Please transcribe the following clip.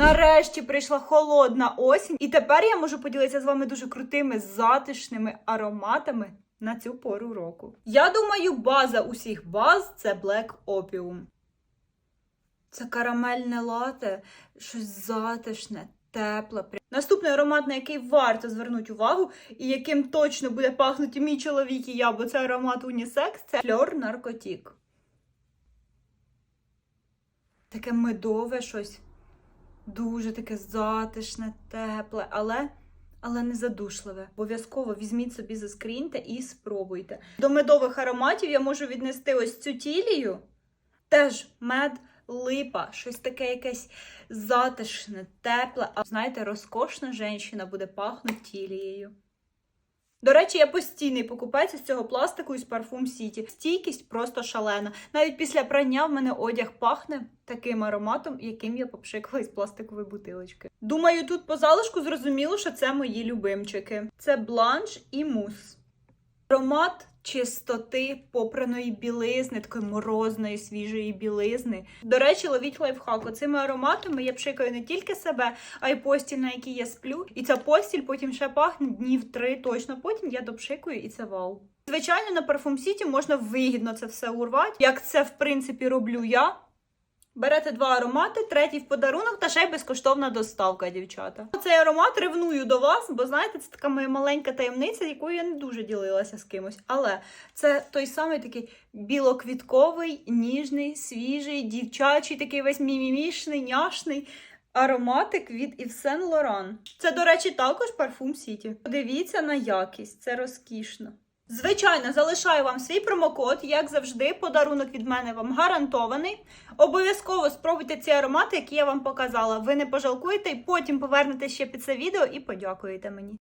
Нарешті прийшла холодна осінь, і тепер я можу поділитися з вами дуже крутими затишними ароматами на цю пору року. Я думаю, база усіх баз це Black Opium. Це карамельне лате, щось затишне, тепле. Наступний аромат, на який варто звернути увагу, і яким точно буде пахнути мій чоловік і я, бо це аромат унісекс, це фльор наркотік. Таке медове щось. Дуже таке затишне, тепле, але, але не задушливе. Обов'язково візьміть собі заскріньте і спробуйте. До медових ароматів я можу віднести ось цю тілію. Теж мед, липа, щось таке якесь затишне, тепле. А знаєте, розкошна жінка буде пахнути тілією. До речі, я постійний покупець із цього пластику із парфум Сіті. Стійкість просто шалена. Навіть після прання в мене одяг пахне таким ароматом, яким я попшикала із пластикової бутилочки. Думаю, тут по залишку зрозуміло, що це мої любимчики. Це бланш і мус. Аромат чистоти, попраної білизни, такої морозної, свіжої білизни. До речі, ловіть лайфхак. Оцими ароматами я пшикаю не тільки себе, а й постіль, на якій я сплю. І ця постіль потім ще пахне днів три точно. Потім я допшикую і це вау. Звичайно, на парфум сіті можна вигідно це все урвати, як це в принципі роблю я. Берете два аромати, третій в подарунок та ще й безкоштовна доставка, дівчата. Цей аромат ревную до вас, бо знаєте, це така моя маленька таємниця, якою я не дуже ділилася з кимось. Але це той самий такий білоквітковий, ніжний, свіжий, дівчачий, такий весь мімімішний, няшний. Ароматик від Saint Laurent. Це, до речі, також Parfum City. Подивіться на якість, це розкішно. Звичайно, залишаю вам свій промокод, як завжди, подарунок від мене вам гарантований. Обов'язково спробуйте ці аромати, які я вам показала. Ви не пожалкуєте і потім повернете ще під це відео і подякуєте мені.